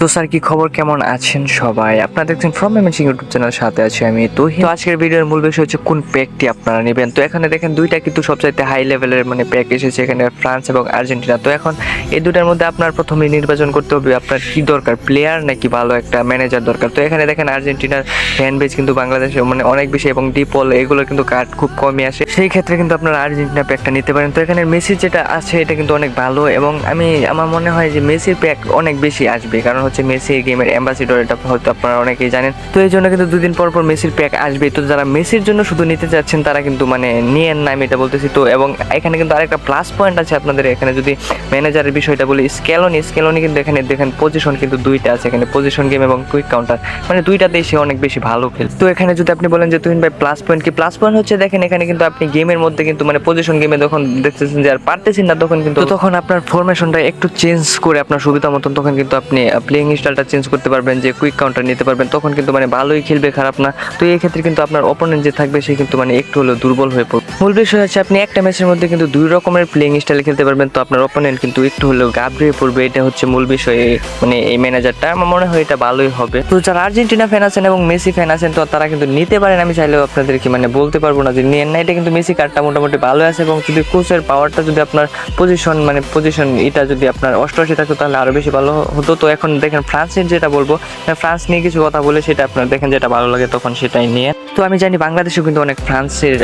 তো স্যার, কি খবর? কেমন আছেন সবাই? আপনারা দেখছেন ফ্রম এমএনসি ইউটিউব চ্যানেল সাথে আছি আমি তো তো আজকের ভিডিওর মূল বিষয় হচ্ছে কোন প্যাকটি আপনারা নেবেন? তো এখানে দেখেন দুইটা কিন্তু সবচাইতে হাই লেভেলের মানে প্যাক এসেছে, এখানে ফ্রান্স এবং আর্জেন্টিনা। তো এখন এই দুটার মধ্যে আপনার প্রথমে নির্বাচন করতে হবে, আপনার কি দরকার? প্লেয়ার নাকি ভালো একটা ম্যানেজার দরকার? তো এখানে দেখেন আর্জেন্টিনার ফ্যান বেজ কিন্তু বাংলাদেশে মানে অনেক বেশি এবং ডিপল এগুলো কিন্তু কার্ড খুব কমই আসে। সেই ক্ষেত্রে কিন্তু আপনারা আর্জেন্টিনা প্যাকটা নিতে পারেন। তো এখানে মেসি যেটা আছে, এটা কিন্তু অনেক ভালো এবং আমি, আমার মনে হয় যে মেসির প্যাক অনেক বেশি আসবে। কারণ হচ্ছে মেসি গেমের অ্যাম্বাসিডর এটা হয়তো আপনারা অনেকেই জানেন। তো এই জন্য কিন্তু দুদিন পর পর মেসির প্যাক আসবে। তো যারা মেসির জন্য শুধু নিতে চাচ্ছেন, তারা কিন্তু মানে নিয়েন না, আমি এটা বলতেছি। তো এবং এখানে কিন্তু আরেকটা প্লাস পয়েন্ট আছে আপনাদের এখানে। যদি ম্যানেজারের বিষয়টা বলি স্কেলনি স্কেলনি কিন্তু এখানে দেখেন পজিশন কিন্তু দুইটা আছে। এখানে পজিশন গেম এবং কুইক কাউন্টার মানে দুইটাতেই সে অনেক বেশি ভালো খেল তো এখানে যদি আপনি বলেন যে, তুহিন ভাই প্লাস পয়েন্ট কি? প্লাস পয়েন্ট হচ্ছে দেখেন, এখানে কিন্তু আপনি গেমের মধ্যে কিন্তু মানে পজিশন গেমে যখন দেখতেছেন যে আর পারতেছেন না, তখন কিন্তু তখন আপনার ফরমেশনটা একটু চেঞ্জ করে, আপনার সুবিধা মতন তখন কিন্তু আপনি প্লেইং স্টাইলটা চেঞ্জ করতে পারবেন, যে কুইক কাউন্টার নিতে পারবেন, তখন কিন্তু মানে ভালোই খেলবে, খারাপ না। তো এই ক্ষেত্রে কিন্তু আপনার অপোনেন্ট যে থাকবে, সে কিন্তু মানে একটু হলেও দুর্বল হয়ে পড়বে। মূল বিষয় হচ্ছে, আপনি একটা ম্যাচের মধ্যে কিন্তু দুই রকমের প্লেইং স্টাইলে খেলতে পারবেন। তো আপনার অপোনেন্ট কিন্তু একটু হলেও গাবড়িয়ে পড়বে, এটা হচ্ছে মূল বিষয় মানে এই ম্যানেজারটা আমার মনে হয় এটা ভালোই হবে। তো যারা আর্জেন্টিনা ফ্যান আছেন এবং মেসি ফ্যান আছেন, তো তারা কিন্তু নিতে পারেন, আমি চাইলেও আপনাদেরকে মানে বলতে পারব না যে নিয়েন না। এটা কিন্তু মেসি কার্ডটা মোটামুটি ভালো আছে এবং যদি কোচের পাওয়ারটা যদি আপনার পজিশন মানে পজিশন এটা যদি আপনার অষ্টআশি থাকতো তাহলে আরও বেশি ভালো হতো। তো এখন দেখেন ফ্রান্সের যেটা বলব মানে ফ্রান্স নিয়ে কিছু কথা বলে সেটা আপনার দেখেন যেটা ভালো লাগে তখন সেটাই নিয়ে। তো আমি জানি বাংলাদেশেও কিন্তু অনেক ফ্রান্সের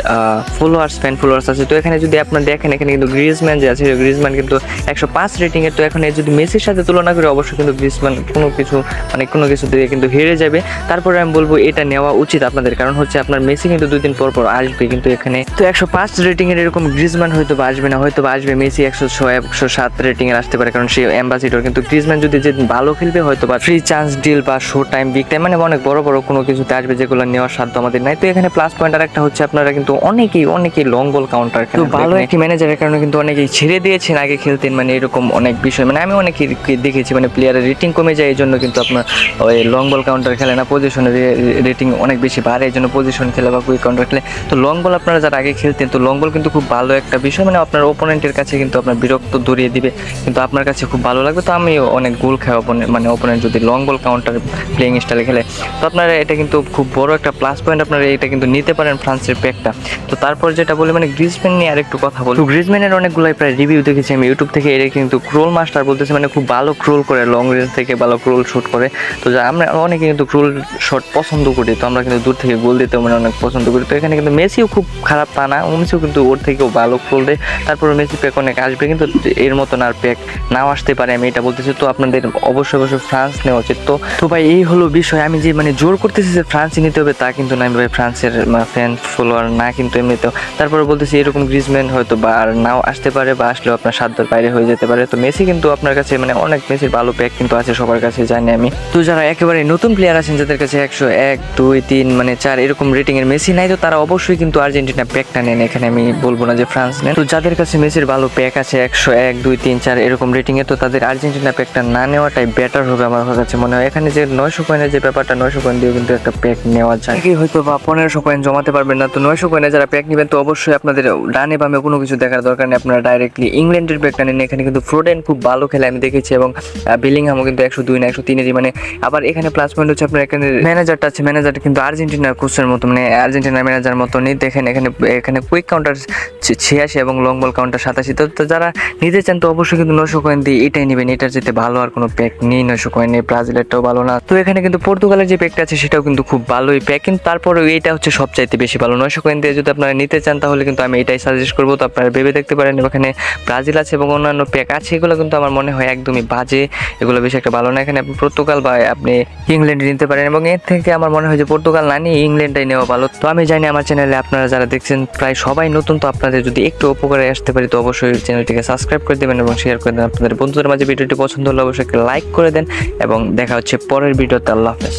ফলোয়ার্স ফ্যান ফলোয়ার্স আছে। তো এখানে যদি আপনার দেখেন, এখানে কিন্তু গ্রিজম্যান যে আছে গ্রিজম্যান কিন্তু একশো পাঁচ রেটিং এর তো এখানে যদি মেসির সাথে তুলনা করে অবশ্যই কিন্তু গ্রিজম্যান কোনো কিছু মানে কোনো কিছু দিয়ে কিন্তু হেরে যাবে। তারপরে আমি বলব এটা নেওয়া উচিত আপনাদের, কারণ হচ্ছে আপনার মেসি কিন্তু দুদিন পর পর আসবে কিন্তু এখানে। তো একশো পাঁচ রেটিং এর এরকম গ্রিজম্যান হয়তো বা আসবে না হয়তো বা আসবে মেসি একশো ছয়, একশো সাত রেটিং এর আসতে পারে, কারণ সে অ্যাম্বাসিডর কিন্তু গ্রিজম্যান যদি যে ভালো খেলবে হয়তো বা ফ্রি চান্স ডিল বা শো টাইম বিগ টাইম মানে অনেক বড় বড় কোনো কিছুতে আসবে যেগুলো নেওয়ার সাধ্য আমাদের নাই। তো এখানে প্লাস পয়েন্ট আর একটা হচ্ছে আপনারা কিন্তু অনেকেই অনেকেই লং বল কাউন্টার তো ভালো একটি ম্যানেজারের কারণে কিন্তু অনেকেই ছেড়ে দিয়েছেন আগে খেলতেন মানে এরকম অনেক বিষয়। মানে আমি অনেকেই দেখেছি মানে প্লেয়ারের রেটিং কমে যায় এই জন্য কিন্তু আপনার ওই লং বল কাউন্টার খেলে না পজিশনের রেটিং অনেক বেশি বাড়ে এই জন্য পজিশন খেলে বা কুইক কাউন্টার খেলে। তো লং বল আপনারা যারা আগে খেলতেন তো লং বল কিন্তু খুব ভালো একটা বিষয় মানে আপনার ওপোনেন্টের কাছে কিন্তু আপনার বিরক্ত দৌড়িয়ে দিবে। কিন্তু আপনার কাছে খুব ভালো লাগবে তো আমি অনেক গোল খাই opponent- মানে ওপোনেন্ট যদি লং বল কাউন্টার প্লেইং স্টাইলে খেলে, তো আপনারা এটা কিন্তু খুব বড় একটা প্লাস পয়েন্ট আপনারা এটা কিন্তু নিতে পারেন ফ্রান্সের প্যাকটা তো তারপর যেটা বলি মানে গ্রিজম্যান নিয়ে আরেকটু কথা বলি। গ্রিজম্যানের অনেকগুলোই প্রায় রিভিউ দেখেছি আমি ইউটিউব থেকে এটা কিন্তু ক্রোল মাস্টার বলতেছে মানে খুব ভালো ক্রোল করে লং রেঞ্জ থেকে ভালো ক্রোল শুট করে। তো যা, আমরা অনেকে কিন্তু ক্রোল শট পছন্দ করি, তো আমরা কিন্তু দূর থেকে গোল দিতে মানে অনেক পছন্দ করি। তো এখানে কিন্তু মেসিও খুব খারাপ তা না মেসিও কিন্তু ওর থেকেও ভালো ক্রোল দেয়। তারপর মেসি প্যাক অনেক আসবে, কিন্তু এর মতন আর প্যাক নাও আসতে পারে, আমি এটা বলতেছি। তো আপনাদের অবশ্যই অবশ্যই ফ্রান্স নেওয়া উচিত। তো তো ভাই, এই হলো বিষয়। আমি যে মানে জোর করতেছি যে ফ্রান্সই নিতে হবে, তা কিন্তু না। আমি ভাই ফ্রান্সের ফ্যান ফলোয়ার না কিন্তু এমনিতেও। তারপরে বলতেছি, এরকম গ্রিজম্যান হয়তো বা আর নাও আসতে পারে বা আসলেও আপনার সাধ্যের বাইরে হয়ে যেতে পারে। তো মেসি কিন্তু আপনার কাছে মানে অনেক মেসির ভালো প্যাক কিন্তু আছে সবার কাছে, জানি আমি। তো যারা একেবারে নতুন প্লেয়ার আছেন, যাদের কাছে একশো এক, দুই, তিন মানে চার এরকম রেটিং এর মেসি নাই, তো তারা অবশ্যই কিন্তু আর্জেন্টিনা প্যাকটা নেন। এখানে আমি বলব না যে ফ্রান্স নেন। তো যাদের কাছে মেসির ভালো প্যাক আছে, একশো এক, দুই, তিন, চার এরকম রেটিং এ তো তাদের আর্জেন্টিনা প্যাকটা না নেওয়াটাই বেটার হবে আমার কাছে মনে হয়। এখানে যে নয়শো কয়েনের যে ব্যাপারটা, নয়শো কয়েন দিয়েও কিন্তু একটা প্যাক নেওয়া যায়। কি হয়তো বা পনেরোশো কয়েন জমাতে পারবেন না। তো নয়শো কয়েনে যারা প্যাক নেবেন, তো অবশ্যই আপনাদের ডানে বামে কোনো কিছু দেখার দরকার নেই। আপনারা ডাইরেক্টলি ইংল্যান্ডের প্যাকটা নেন। এখানে কিন্তু ফ্রোডেন খুব ভালো খেলে আমি দেখেছি এবং বিলিংহামও কিন্তু একশো দুই না একশো তিনেরই মানে আবার এখানে প্লাস পয়েন্ট হচ্ছে আপনার এখানে ম্যানেজারটা আছে। ম্যানেজারটা কিন্তু আর্জেন্টিনার কোচের মতো মানে আর্জেন্টিনার ম্যানেজার মতো মতনই দেখেন এখানে এখানে কুইক কাউন্টার ছিয়াশি এবং লং বল কাউন্টার সাতাশি। তো যারা নিতে চান, তো অবশ্যই কিন্তু নশো কয়েন দিয়ে এটাই নেবেন। এটার যেতে ভালো আর কোনো প্যাক নেই নশো কয়েন ব্রাজিলেরটাও ভালো না। তো এখানে কিন্তু পর্তুগালের যে প্যাকটা আছে সেটাও কিন্তু খুব ভালোই প্যাক কিন্তু তারপরে এইটা হচ্ছে সবচাইতে বেশি ভালো। নশো কয়েন দিয়ে যদি আপনারা নিতে চান, তাহলে কিন্তু আমি এটাই সাজেস্ট করব। তো আপনারা ভেবে দেখতে পারেন এখানে ব্রাজিল আছে এবং অন্যান্য প্যাক আছে। এগুলো কিন্তু আমার মনে হয় একদমই বাজে। এগুলো বেশি একটা ভালো না। এখানে আপনি পর্তুগাল বা আপনি ইংল্যান্ডে নিতে পারেন এবং এর থেকে আমার মনে হয় যে পর্তুগাল না নিয়ে ইংল্যান্ডটাই নেওয়া ভালো। তো আমি জানি আমার চ্যানেলে আপনারা যারা দেখছেন প্রায় সবাই নতুন, তো আপনাদের যদি একটু উপকারে আসতে পারি, তো অবশ্যই চ্যানেলটিকে সাবস্ক্রাইব করে দেবেন এবং শেয়ার করে দেবেন। আপনাদের বন্ধুদের মাঝে ভিডিওটি পছন্দ হলে অবশ্যই লাইক করে দেন এবং দেখা হচ্ছে পরের ভিডিওতে। আল্লাহ হাফেজ।